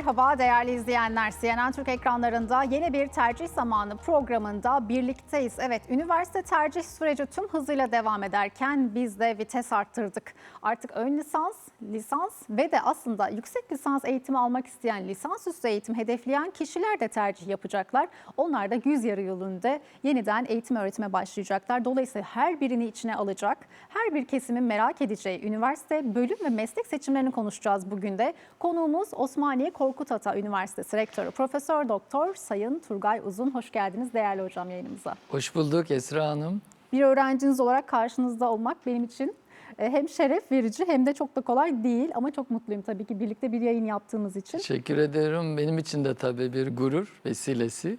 Merhaba değerli izleyenler. CNN Türk ekranlarında yeni bir tercih zamanı programında birlikteyiz. Evet, üniversite tercih süreci tüm hızıyla devam ederken biz de vites arttırdık. Artık ön lisans, lisans ve de aslında yüksek lisans eğitimi almak isteyen lisansüstü eğitim hedefleyen kişiler de tercih yapacaklar. Onlar da güz yarı yılında yeniden eğitim öğretime başlayacaklar. Dolayısıyla her birini içine alacak, her bir kesimin merak edeceği üniversite, bölüm ve meslek seçimlerini konuşacağız bugün de. Konuğumuz Osmaniye Korkut Ata Üniversitesi Rektörü Profesör Doktor Sayın Turgay Uzun. Hoş geldiniz değerli hocam yayınımıza. Hoş bulduk Esra Hanım. Bir öğrenciniz olarak karşınızda olmak benim için e, hem şeref verici hem de çok da kolay değil ama çok mutluyum tabii ki birlikte bir yayın yaptığımız için. Teşekkür ederim. Benim için de tabii bir gurur vesilesi.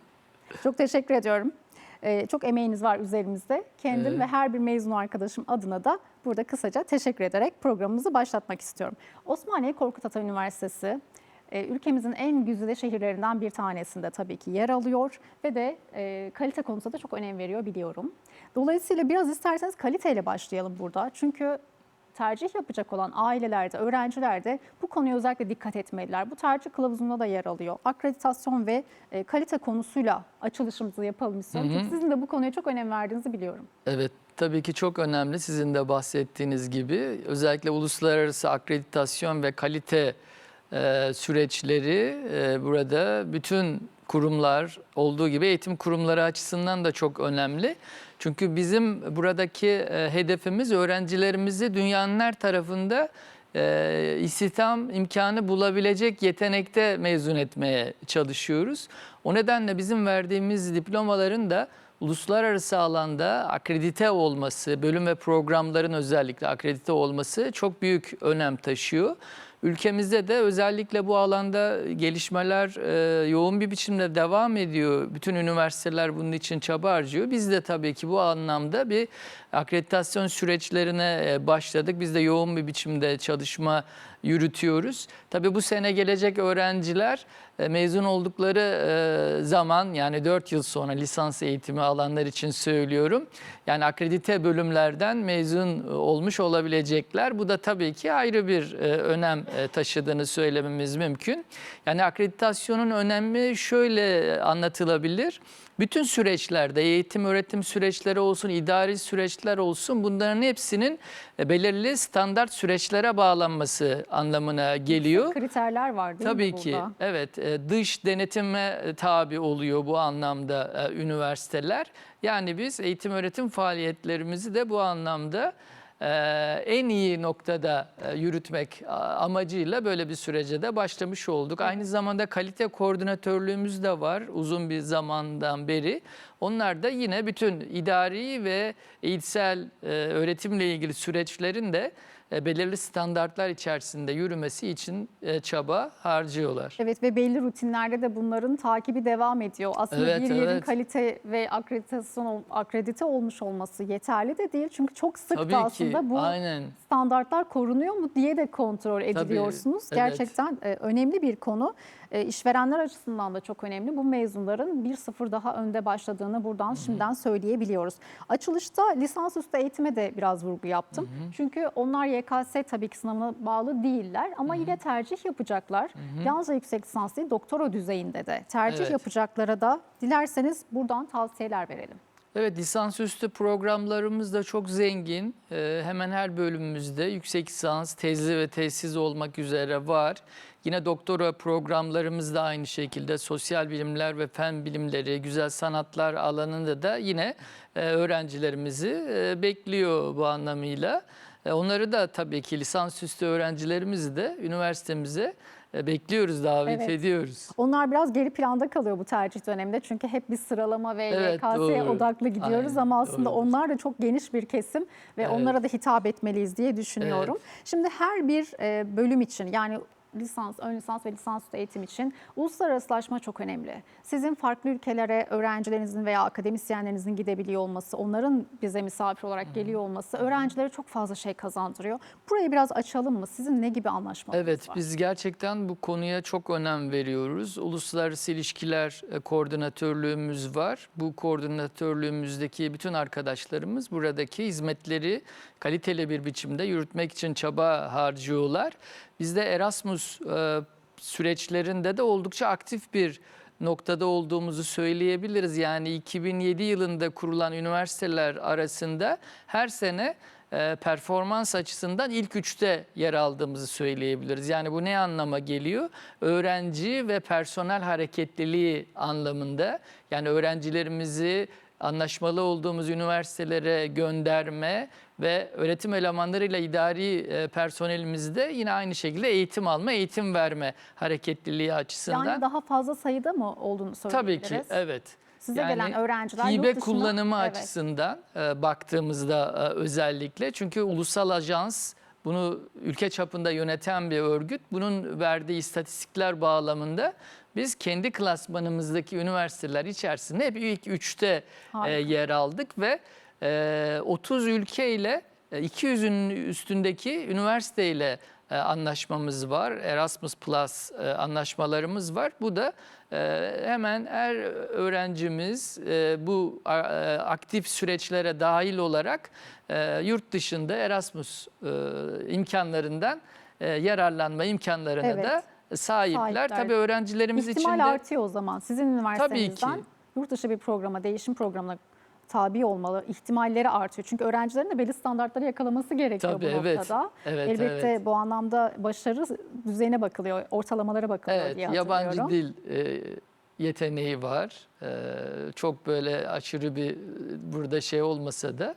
Çok teşekkür ediyorum. Ee, çok emeğiniz var üzerimizde. Kendim Evet. ve her bir mezun arkadaşım adına da burada kısaca teşekkür ederek programımızı başlatmak istiyorum. Osmaniye Korkut Ata Üniversitesi e, ülkemizin en güzide şehirlerinden bir tanesinde tabii ki yer alıyor ve de e, kalite konusunda da çok önem veriyor biliyorum. Dolayısıyla biraz isterseniz kaliteyle başlayalım burada. Çünkü tercih yapacak olan ailelerde, öğrencilerde bu konuya özellikle dikkat etmeliler. Bu tercih kılavuzunda da yer alıyor. Akreditasyon ve e, kalite konusuyla açılışımızı yapalım istiyorum. Çünkü sizin de bu konuya çok önem verdiğinizi biliyorum. Evet tabii ki çok önemli sizin de bahsettiğiniz gibi. Özellikle uluslararası akreditasyon ve kalite e, süreçleri e, burada bütün kurumlar olduğu gibi eğitim kurumları açısından da çok önemli. Çünkü bizim buradaki e, hedefimiz öğrencilerimizi dünyanın her tarafında e, istihdam imkanı bulabilecek yetenekte mezun etmeye çalışıyoruz. O nedenle bizim verdiğimiz diplomaların da uluslararası alanda akredite olması, bölüm ve programların özellikle akredite olması çok büyük önem taşıyor. Ülkemizde de özellikle bu alanda gelişmeler e, yoğun bir biçimde devam ediyor. Bütün üniversiteler bunun için çaba harcıyor. Biz de tabii ki bu anlamda bir akreditasyon süreçlerine e, başladık. Biz de yoğun bir biçimde çalışma yürütüyoruz. Tabii bu sene gelecek öğrenciler mezun oldukları e, zaman yani 4 yıl sonra lisans eğitimi alanlar için söylüyorum. Yani akredite bölümlerden mezun e, olmuş olabilecekler. Bu da tabii ki ayrı bir e, önem e, taşıdığını söylememiz mümkün. Yani akreditasyonun önemi şöyle anlatılabilir. Bütün süreçlerde eğitim öğretim süreçleri olsun, idari süreçler olsun bunların hepsinin e, belirli standart süreçlere bağlanması anlamına geliyor. Kriterler var değil Tabii mi ki burada? evet e, dış denetime e, tabi oluyor bu anlamda üniversiteler. Yani biz eğitim öğretim faaliyetlerimizi de bu anlamda en iyi noktada e, yürütmek amacıyla böyle bir sürece de başlamış olduk. Aynı zamanda kalite koordinatörlüğümüz de var uzun bir zamandan beri. Onlar da yine bütün idari ve eğitsel e, öğretimle ilgili süreçlerin de e, belirli standartlar içerisinde yürümesi için e, çaba harcıyorlar. Evet ve belli rutinlerde de bunların takibi devam ediyor. Aslında Evet, bir yerin evet. kalite ve akreditasyon akredite olmuş olması yeterli de değil. Çünkü çok sık Tabii da ki aslında bu aynen. standartlar korunuyor mu diye de kontrol ediliyorsunuz. evet. Gerçekten e, önemli bir konu. E, işverenler açısından da çok önemli. Bu mezunların bir sıfır daha önde başladığını buradan şimdiden söyleyebiliyoruz. Açılışta lisansüstü eğitime de biraz vurgu yaptım. Çünkü onlar YKS tabii ki sınavına bağlı değiller ama yine tercih yapacaklar. Yalnızca yüksek lisans değil doktora düzeyinde de tercih Evet. yapacaklara da dilerseniz buradan tavsiyeler verelim. Evet lisansüstü programlarımız da çok zengin. Ee, hemen her bölümümüzde yüksek lisans, tezli ve tezsiz olmak üzere var. Yine doktora programlarımız da aynı şekilde sosyal bilimler ve fen bilimleri, güzel sanatlar alanında da yine e, öğrencilerimizi e, bekliyor bu anlamıyla. E, Onları da tabii ki lisansüstü öğrencilerimizi de üniversitemize bekliyoruz, davet Evet. ediyoruz. Onlar biraz geri planda kalıyor bu tercih döneminde. Çünkü hep bir sıralama ve Evet, YKS'ye doğru. odaklı gidiyoruz Aynen, ama aslında doğrudur. onlar da çok geniş bir kesim ve Evet. onlara da hitap etmeliyiz diye düşünüyorum. Şimdi her bir e, bölüm için yani lisans, ön lisans ve lisansüstü eğitim için uluslararasılaşma çok önemli. Sizin farklı ülkelere öğrencilerinizin veya akademisyenlerinizin gidebiliyor olması, onların bize misafir olarak geliyor olması öğrencilere çok fazla şey kazandırıyor. Burayı biraz açalım mı? Sizin ne gibi anlaşmalarınız Evet, var? biz gerçekten bu konuya çok önem veriyoruz. Uluslararası ilişkiler e, koordinatörlüğümüz var. Bu koordinatörlüğümüzdeki bütün arkadaşlarımız buradaki hizmetleri kaliteli bir biçimde yürütmek için çaba harcıyorlar. Bizde Erasmus e, süreçlerinde de oldukça aktif bir noktada olduğumuzu söyleyebiliriz. Yani 2007 yılında kurulan üniversiteler arasında her sene e, performans açısından ilk üçte yer aldığımızı söyleyebiliriz. Yani bu ne anlama geliyor? Öğrenci ve personel hareketliliği anlamında. Yani öğrencilerimizi anlaşmalı olduğumuz üniversitelere gönderme ve öğretim elemanlarıyla idari e, personelimizi de yine aynı şekilde eğitim alma, eğitim verme hareketliliği açısından. Yani daha fazla sayıda mı olduğunu Tabii söyleyebiliriz? ki evet. Size gelen öğrenciler hibe yurt dışında- kullanımı Evet. açısından e, baktığımızda e, özellikle çünkü ulusal ajans bunu ülke çapında yöneten bir örgüt. Bunun verdiği istatistikler bağlamında biz kendi klasmanımızdaki üniversiteler içerisinde hep ilk üçte e, yer aldık ve e, 30 ülkeyle e, 200'ün üstündeki üniversiteyle e, anlaşmamız var. Erasmus Plus e, anlaşmalarımız var. Bu da e, hemen her öğrencimiz e, bu e, aktif süreçlere dahil olarak e, yurt dışında Erasmus e, imkanlarından e, yararlanma imkanlarına Evet. da sahipler. Sahipler. Tabii öğrencilerimiz için de artıyor o zaman. Sizin üniversitenizden ki. yurt dışı bir programa, değişim programına tabi olmalı. İhtimalleri artıyor. Çünkü öğrencilerin de belli standartları yakalaması gerekiyor Tabii, bu evet. noktada. Evet, Elbette evet. bu anlamda başarı düzeyine bakılıyor, ortalamalara bakılıyor Evet, diye yabancı dil e, yeteneği var. E, çok böyle aşırı bir e, burada şey olmasa da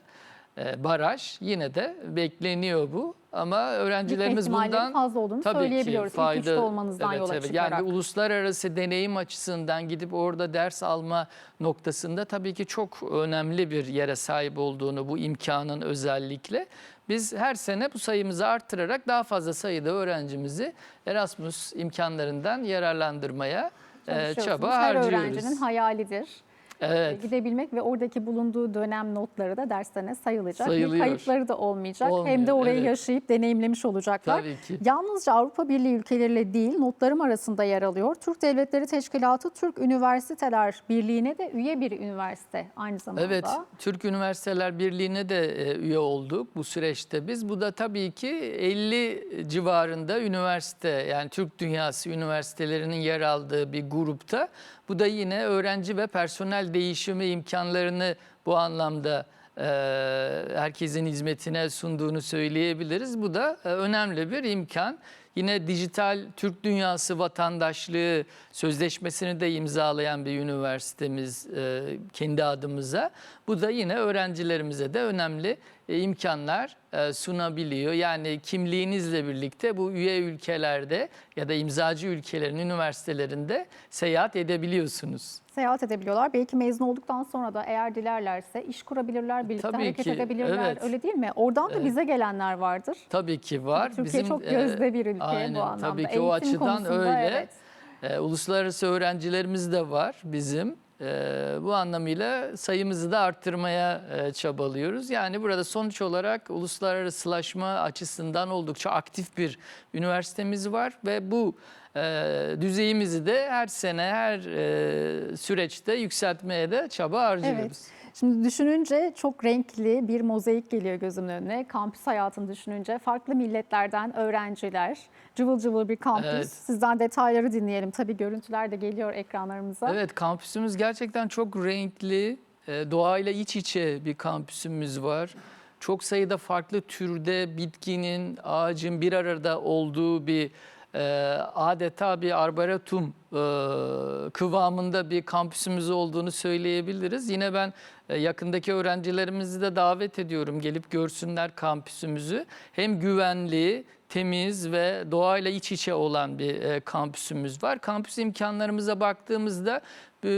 baraj yine de bekleniyor bu. Ama öğrencilerimiz bundan fazla olduğunu tabii söyleyebiliyoruz. ki fayda olmanızdan evet, yola evet. çıkarak. Yani uluslararası deneyim açısından gidip orada ders alma noktasında tabii ki çok önemli bir yere sahip olduğunu bu imkanın özellikle biz her sene bu sayımızı arttırarak daha fazla sayıda öğrencimizi Erasmus imkanlarından yararlandırmaya e, çaba Her harcıyoruz. öğrencinin hayalidir. Evet. Gidebilmek ve oradaki bulunduğu dönem notları da derslerine sayılacak. Bir Sayılıyor. kayıpları da olmayacak. Hem Olmuyor, de orayı evet. yaşayıp deneyimlemiş olacaklar. Tabii ki. Yalnızca Avrupa Birliği ülkeleriyle değil notlarım arasında yer alıyor. Türk Devletleri Teşkilatı Türk Üniversiteler Birliği'ne de üye bir üniversite aynı zamanda. Evet, Türk Üniversiteler Birliği'ne de e, üye olduk bu süreçte biz. Bu da tabii ki 50 civarında üniversite yani Türk dünyası üniversitelerinin yer aldığı bir grupta. Bu da yine öğrenci ve personel değişimi imkanlarını bu anlamda e, herkesin hizmetine sunduğunu söyleyebiliriz. Bu da e, önemli bir imkan. Yine dijital Türk Dünyası vatandaşlığı sözleşmesini de imzalayan bir üniversitemiz e, kendi adımıza. Bu da yine öğrencilerimize de önemli imkanlar e, sunabiliyor. Yani kimliğinizle birlikte bu üye ülkelerde ya da imzacı ülkelerin üniversitelerinde seyahat edebiliyorsunuz. Seyahat edebiliyorlar. Belki mezun olduktan sonra da eğer dilerlerse iş kurabilirler, birlikte Tabii hareket ki, edebilirler. evet. Öyle değil mi? Oradan da Evet. bize gelenler vardır. Tabii ki var. Türkiye çok e, gözde bir ülke aynen, bu anlamda. Tabii ki o Eğitim açıdan konusunda öyle. evet. E, uluslararası öğrencilerimiz de var bizim. E, bu anlamıyla sayımızı da arttırmaya e, çabalıyoruz. Yani burada sonuç olarak uluslararasılaşma açısından oldukça aktif bir üniversitemiz var ve bu e, düzeyimizi de her sene her e, süreçte yükseltmeye de çaba harcıyoruz. Evet. Şimdi düşününce çok renkli bir mozaik geliyor gözümün önüne. Kampüs hayatını düşününce farklı milletlerden öğrenciler, cıvıl cıvıl bir kampüs. Evet. Sizden detayları dinleyelim. Tabii görüntüler de geliyor ekranlarımıza. Evet kampüsümüz gerçekten çok renkli, e, doğayla iç içe bir kampüsümüz var. Çok sayıda farklı türde bitkinin, ağacın bir arada olduğu bir e, adeta bir arboretum e, kıvamında bir kampüsümüz olduğunu söyleyebiliriz. Yine ben e, yakındaki öğrencilerimizi de davet ediyorum gelip görsünler kampüsümüzü. Hem güvenli, temiz ve doğayla iç içe olan bir e, kampüsümüz var. Kampüs imkanlarımıza baktığımızda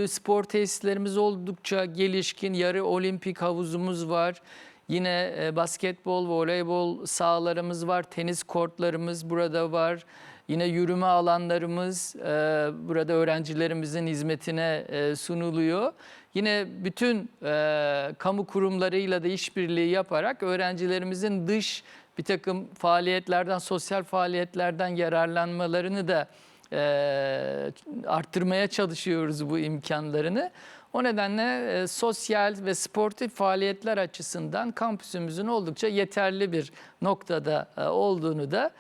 spor tesislerimiz oldukça gelişkin. Yarı olimpik havuzumuz var. Yine basketbol, voleybol sahalarımız var. Tenis kortlarımız burada var. Yine yürüme alanlarımız e, burada öğrencilerimizin hizmetine e, sunuluyor. Yine bütün e, kamu kurumlarıyla da işbirliği yaparak öğrencilerimizin dış bir takım faaliyetlerden, sosyal faaliyetlerden yararlanmalarını da e, arttırmaya çalışıyoruz bu imkanlarını. O nedenle e, sosyal ve sportif faaliyetler açısından kampüsümüzün oldukça yeterli bir noktada e, olduğunu da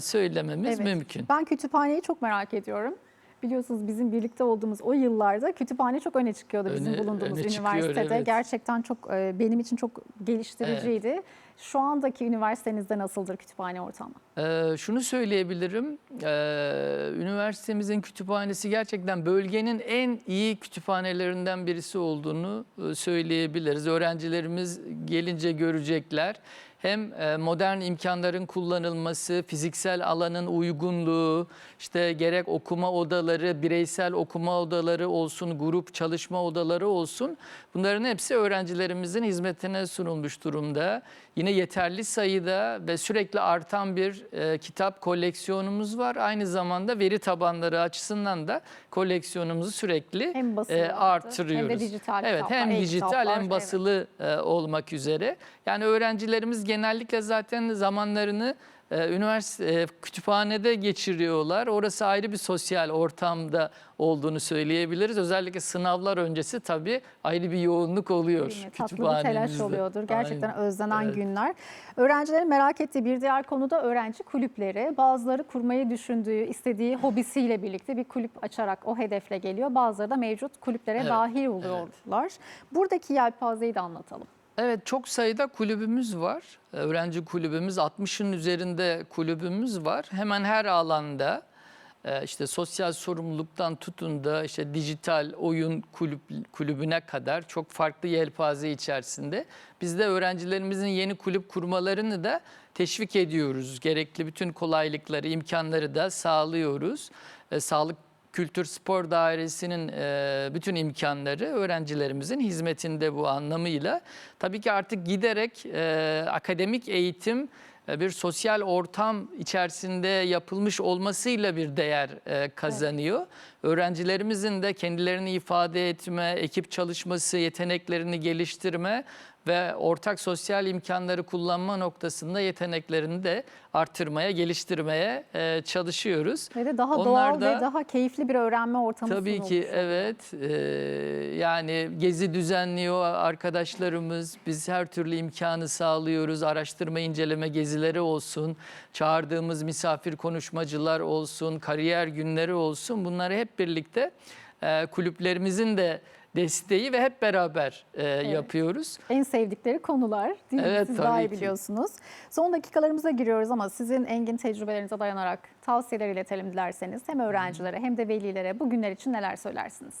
söylememiz Evet. mümkün. Ben kütüphaneyi çok merak ediyorum. Biliyorsunuz bizim birlikte olduğumuz o yıllarda kütüphane çok öne çıkıyordu bizim Öne- bulunduğumuz öne çıkıyor, üniversitede. evet. Gerçekten çok e, benim için çok geliştiriciydi. Şu andaki üniversitenizde nasıldır kütüphane ortamı? Ee, şunu söyleyebilirim, ee, üniversitemizin kütüphanesi gerçekten bölgenin en iyi kütüphanelerinden birisi olduğunu e, söyleyebiliriz. Öğrencilerimiz gelince görecekler. Hem e, modern imkanların kullanılması, fiziksel alanın uygunluğu, işte gerek okuma odaları, bireysel okuma odaları olsun, grup çalışma odaları olsun. Bunların hepsi öğrencilerimizin hizmetine sunulmuş durumda. Yine yeterli sayıda ve sürekli artan bir e, kitap koleksiyonumuz var. Aynı zamanda veri tabanları açısından da koleksiyonumuzu sürekli Hem basılı e, artırıyoruz. hem de dijital Evet, kitaplar, hem dijital hem evet. basılı e, olmak üzere. Yani öğrencilerimiz genellikle zaten zamanlarını e, üniversite e, kütüphanede geçiriyorlar. Orası ayrı bir sosyal ortamda olduğunu söyleyebiliriz. Özellikle sınavlar öncesi tabii ayrı bir yoğunluk oluyor Değil mi? Tatlı bir telaş oluyordur. Gerçekten Aynen. özlenen Evet. günler. Öğrencilerin merak ettiği bir diğer konu da öğrenci kulüpleri. Bazıları kurmayı düşündüğü, istediği hobisiyle birlikte bir kulüp açarak o hedefle geliyor. Bazıları da mevcut kulüplere Evet, dahil oluyorlar. Buradaki yelpazeyi de anlatalım. Evet çok sayıda kulübümüz var. Öğrenci kulübümüz 60'ın üzerinde kulübümüz var. Hemen her alanda e, işte sosyal sorumluluktan tutun da işte dijital oyun kulüp, kulübüne kadar çok farklı yelpaze içerisinde. Biz de öğrencilerimizin yeni kulüp kurmalarını da teşvik ediyoruz. Gerekli bütün kolaylıkları, imkanları da sağlıyoruz. E, Sağlık Kültür Spor Dairesi'nin e, bütün imkanları öğrencilerimizin hizmetinde bu anlamıyla. Tabii ki artık giderek e, akademik eğitim e, bir sosyal ortam içerisinde yapılmış olmasıyla bir değer e, kazanıyor. Öğrencilerimizin de kendilerini ifade etme, ekip çalışması, yeteneklerini geliştirme ve ortak sosyal imkanları kullanma noktasında yeteneklerini de artırmaya, geliştirmeye e, çalışıyoruz. Ve de daha Onlar doğal da- ve daha keyifli bir öğrenme ortamı Tabii ki oluyor. evet. Ee, yani gezi düzenliyor arkadaşlarımız. Biz her türlü imkanı sağlıyoruz. Araştırma inceleme gezileri olsun, çağırdığımız misafir konuşmacılar olsun, kariyer günleri olsun. Bunları hep birlikte e, kulüplerimizin de desteği ve hep beraber e, yapıyoruz. En sevdikleri konular değil mi? Evet, Siz daha iyi ki. biliyorsunuz. Son dakikalarımıza giriyoruz ama sizin engin tecrübelerinize dayanarak tavsiyeler iletelim dilerseniz hem öğrencilere hem de velilere bu günler için neler söylersiniz?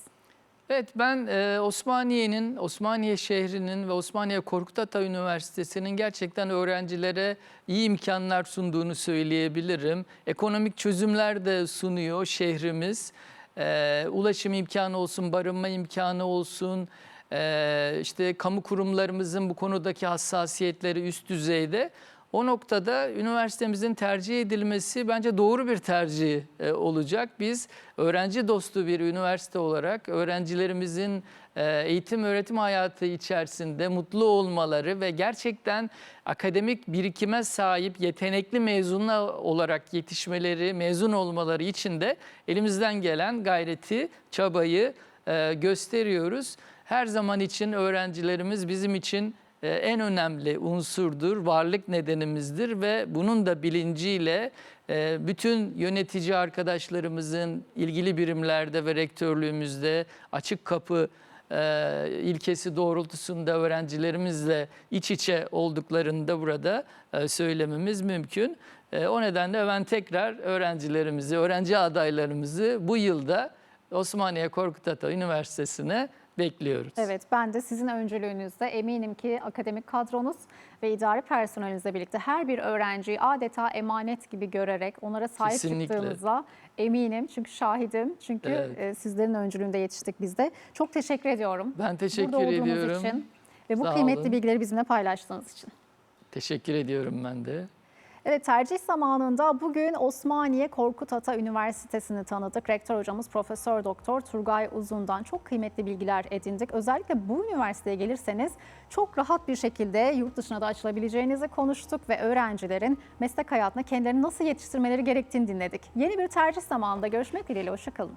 Evet ben e, Osmaniye'nin, Osmaniye şehrinin ve Osmaniye Korkut Ata Üniversitesi'nin gerçekten öğrencilere iyi imkanlar sunduğunu söyleyebilirim. Ekonomik çözümler de sunuyor şehrimiz. E, ulaşım imkanı olsun, barınma imkanı olsun. E, işte kamu kurumlarımızın bu konudaki hassasiyetleri üst düzeyde. O noktada üniversitemizin tercih edilmesi bence doğru bir tercih olacak. Biz öğrenci dostu bir üniversite olarak öğrencilerimizin eğitim öğretim hayatı içerisinde mutlu olmaları ve gerçekten akademik birikime sahip yetenekli mezunlar olarak yetişmeleri, mezun olmaları için de elimizden gelen gayreti, çabayı e, gösteriyoruz. Her zaman için öğrencilerimiz bizim için e, en önemli unsurdur, varlık nedenimizdir ve bunun da bilinciyle e, bütün yönetici arkadaşlarımızın ilgili birimlerde ve rektörlüğümüzde açık kapı e, ilkesi doğrultusunda öğrencilerimizle iç içe olduklarını da burada e, söylememiz mümkün. E, O nedenle ben tekrar öğrencilerimizi, öğrenci adaylarımızı bu yılda Osmaniye Korkut Ata Üniversitesi'ne bekliyoruz. Evet ben de sizin öncülüğünüzde eminim ki akademik kadronuz ve idari personelinizle birlikte her bir öğrenciyi adeta emanet gibi görerek onlara sahip Kesinlikle. çıktığımıza eminim. Çünkü şahidim. Çünkü Evet. e, sizlerin öncülüğünde yetiştik biz de. Çok teşekkür ediyorum. Ben teşekkür Burada ediyorum. için ve bu Sağ kıymetli olun. bilgileri bizimle paylaştığınız için. Teşekkür ediyorum ben de. Evet tercih zamanında bugün Osmaniye Korkut Ata Üniversitesi'ni tanıdık. Rektör hocamız Profesör Doktor Turgay Uzun'dan çok kıymetli bilgiler edindik. Özellikle bu üniversiteye gelirseniz çok rahat bir şekilde yurt dışına da açılabileceğinizi konuştuk ve öğrencilerin meslek hayatına kendilerini nasıl yetiştirmeleri gerektiğini dinledik. Yeni bir tercih zamanında görüşmek dileğiyle hoşçakalın.